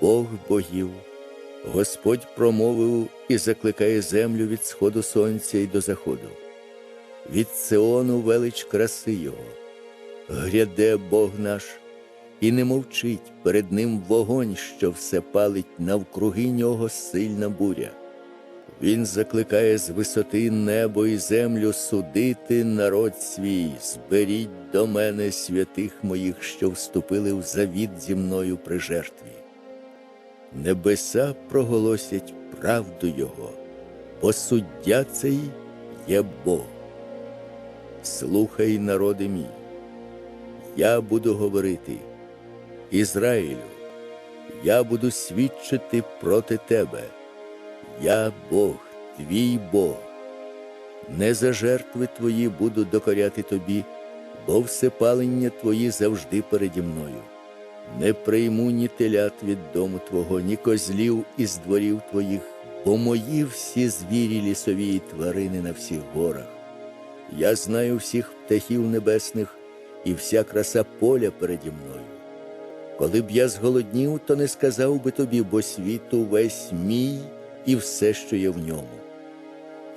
Бог богів, Господь промовив і закликає землю від сходу сонця і до заходу. Від Сеону велич краси Його. Гряде Бог наш, і не мовчить перед ним вогонь, що все палить навкруги нього сильна буря. Він закликає з висоти небо і землю судити народ свій, зберіть до мене святих моїх, що вступили в завіт зі мною при жертві. Небеса проголосять правду Його, бо суддя цей є Бог. Слухай, народи мій, я буду говорити, Ізраїлю, я буду свідчити проти тебе. Я Бог, твій Бог. Не за жертви твої буду докоряти тобі, бо всепалення твої завжди переді мною. Не прийму ні телят від дому твого, ні козлів із дворів твоїх, бо мої всі звірі лісові і тварини на всіх горах. Я знаю всіх птахів небесних і вся краса поля переді мною. Коли б я зголоднів, то не сказав би тобі, бо світу весь мій і все, що є в ньому.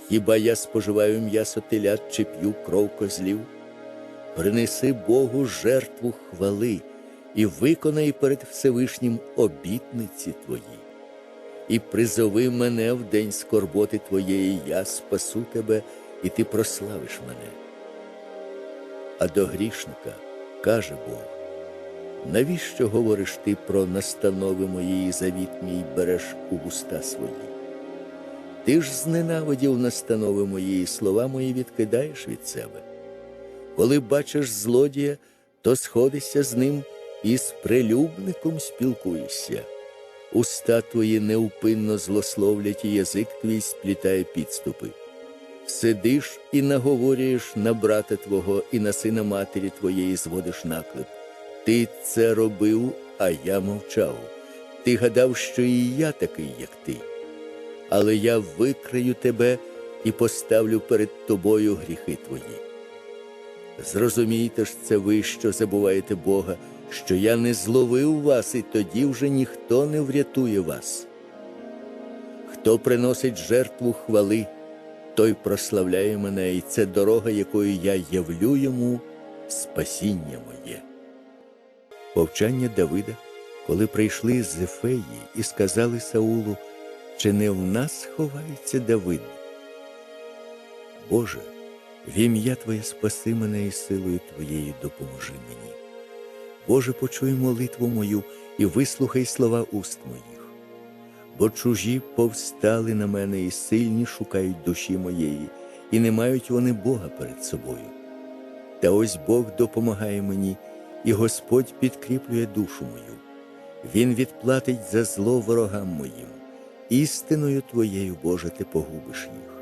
Хіба я споживаю м'ясо телят чи п'ю кров козлів? Принеси Богу жертву хвали і виконай перед Всевишнім обітниці твої. І призови мене в день скорботи твоєї, я спасу тебе, і ти прославиш мене. А до грішника каже Бог, навіщо говориш ти про настанови мої і завіт мій береш у вуста свої? Ти ж зненавидів настанови мої і слова мої відкидаєш від себе. Коли бачиш злодія, то сходишся з ним і з прилюбником спілкуєшся. Уста твої неупинно злословлять, і язик твій сплітає підступи. Сидиш і наговорюєш на брата твого і на сина матері твоєї зводиш наклеп. Ти це робив, а я мовчав. Ти гадав, що і я такий, як ти. Але я викрию тебе і поставлю перед тобою гріхи твої. Зрозумійте ж це ви, що забуваєте Бога, що я не зловив вас, і тоді вже ніхто не врятує вас. Хто приносить жертву хвали, той прославляє мене, і це дорога, якою я явлю йому спасіння моє. Повчання Давида, коли прийшли з Ефеї і сказали Саулу, чи не в нас ховається Давид? Боже, в ім'я Твоє спаси мене і силою Твоєю допоможи мені. Боже, почуй молитву мою і вислухай слова уст моїх, бо чужі повстали на мене і сильні шукають душі моєї, і не мають вони Бога перед собою. Та ось Бог допомагає мені, і Господь підкріплює душу мою. Він відплатить за зло ворогам моїм, істиною Твоєю, Боже, ти погубиш їх.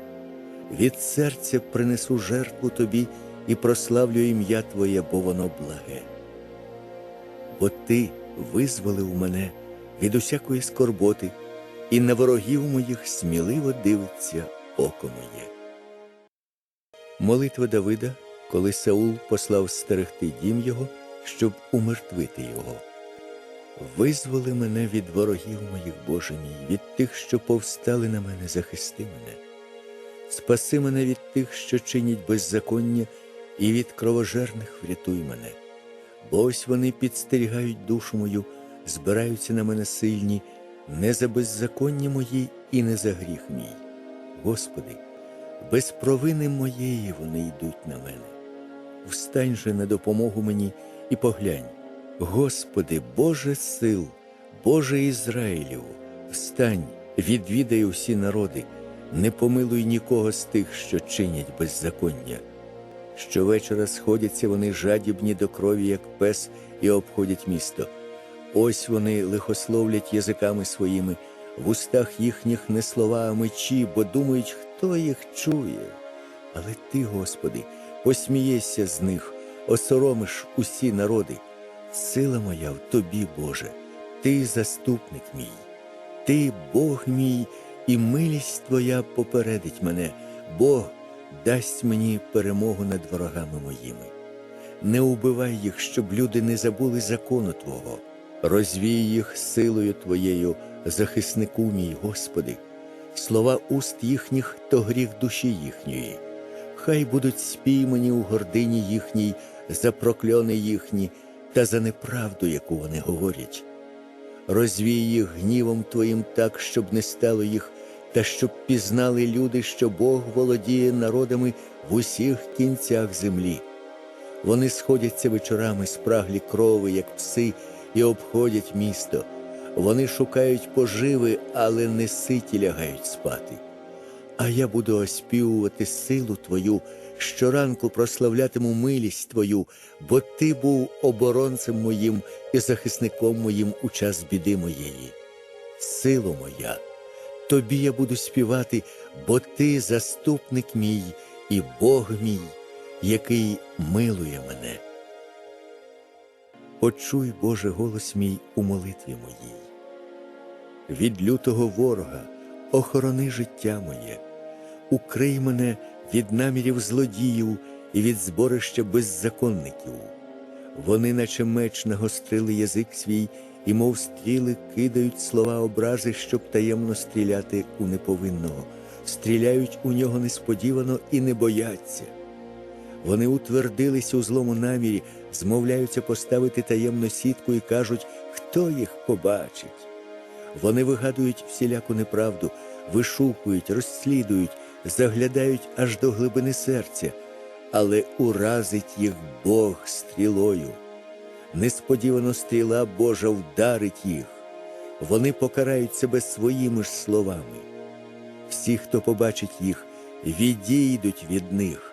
Від серця принесу жертву Тобі і прославлю ім'я Твоє, бо воно благе. Бо Ти визволив мене від усякої скорботи, і на ворогів моїх сміливо дивиться око моє. Молитва Давида, коли Саул послав стерегти дім його, щоб умертвити його. Визволи мене від ворогів моїх, Боже мій, від тих, що повстали на мене, захисти мене. Спаси мене від тих, що чинять беззаконня, і від кровожерних врятуй мене. Ось вони підстерігають душу мою, збираються на мене сильні, не за беззаконня мої і не за гріх мій. Господи, без провини моєї вони йдуть на мене. Встань же на допомогу мені і поглянь. Господи, Боже сил, Боже Ізраїлів, встань, відвідай усі народи, не помилуй нікого з тих, що чинять беззаконня. Щовечора сходяться вони жадібні до крові, як пес, і обходять місто. Ось вони лихословлять язиками своїми, в устах їхніх не слова, а мечі, бо думають, хто їх чує. Але ти, Господи, посмієшся з них, осоромиш усі народи. Сила моя в тобі, Боже, ти заступник мій, ти Бог мій, і милість Твоя попередить мене, Бог дасть мені перемогу над ворогами моїми. Не убивай їх, щоб люди не забули закону Твого. Розвій їх силою Твоєю, захиснику мій, Господи, слова уст їхніх то гріх душі їхньої. Хай будуть спіймані у гордині їхній за прокльони їхні та за неправду, яку вони говорять. Розвій їх гнівом Твоїм так, щоб не стало їх, та щоб пізнали люди, що Бог володіє народами в усіх кінцях землі. Вони сходяться вечорами спраглі крови, як пси, і обходять місто. Вони шукають поживи, але не ситі лягають спати. А я буду оспівувати силу Твою, щоранку прославлятиму милість Твою, бо Ти був оборонцем моїм і захисником моїм у час біди моєї. Сило моя, Тобі я буду співати, бо Ти заступник мій і Бог мій, який милує мене. Почуй, Боже, голос мій у молитві моїй. Від лютого ворога охорони життя моє, укрий мене від намірів злодіїв і від зборища беззаконників. Вони, наче меч, нагострили язик свій, і, мов стріли, кидають слова образи, щоб таємно стріляти у неповинного, стріляють у нього несподівано і не бояться. Вони утвердились у злому намірі, змовляються поставити таємну сітку і кажуть, хто їх побачить. Вони вигадують всіляку неправду, вишукують, розслідують, заглядають аж до глибини серця, але уразить їх Бог стрілою. Несподівано стріла Божа вдарить їх. Вони покарають себе своїми ж словами. Всі, хто побачить їх, відійдуть від них,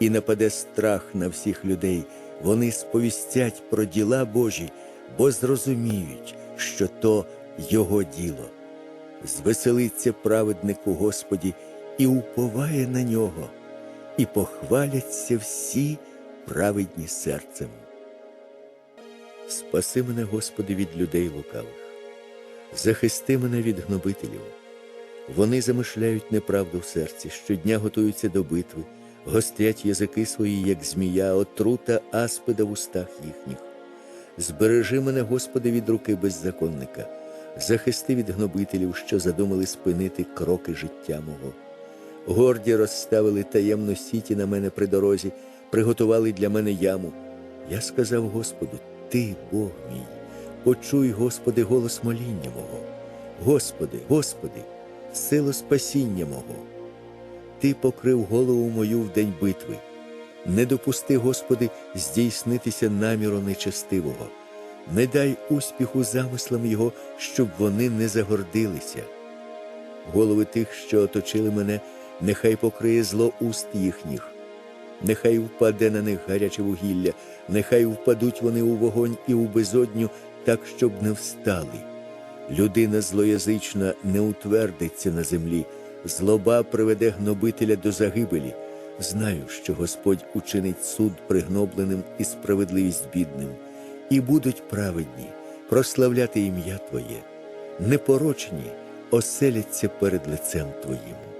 і нападе страх на всіх людей. Вони сповістять про діла Божі, бо зрозуміють, що то його діло. Звеселиться праведник у Господі і уповає на нього, і похваляться всі праведні серцем. Спаси мене, Господи, від людей лукавих, захисти мене від гнобителів. Вони замишляють неправду в серці, щодня готуються до битви, гострять язики свої, як змія, отрута аспида в устах їхніх. Збережи мене, Господи, від руки беззаконника, захисти від гнобителів, що задумали спинити кроки життя мого. Горді розставили таємно сіті на мене при дорозі, приготували для мене яму. Я сказав Господу, Ти, Бог мій, почуй, Господи, голос моління мого. Господи, Господи, сила спасіння мого. Ти покрив голову мою в день битви. Не допусти, Господи, здійснитися наміру нечестивого, не дай успіху замислам Його, щоб вони не загордилися. Голови тих, що оточили мене, нехай покриє зло уст їхніх, нехай впаде на них гаряче вугілля, нехай впадуть вони у вогонь і у безодню, так, щоб не встали. Людина злоязична не утвердиться на землі, злоба приведе гнобителя до загибелі. Знаю, що Господь учинить суд пригнобленим і справедливість бідним, і будуть праведні прославляти ім'я Твоє, непорочні оселяться перед лицем Твоїм.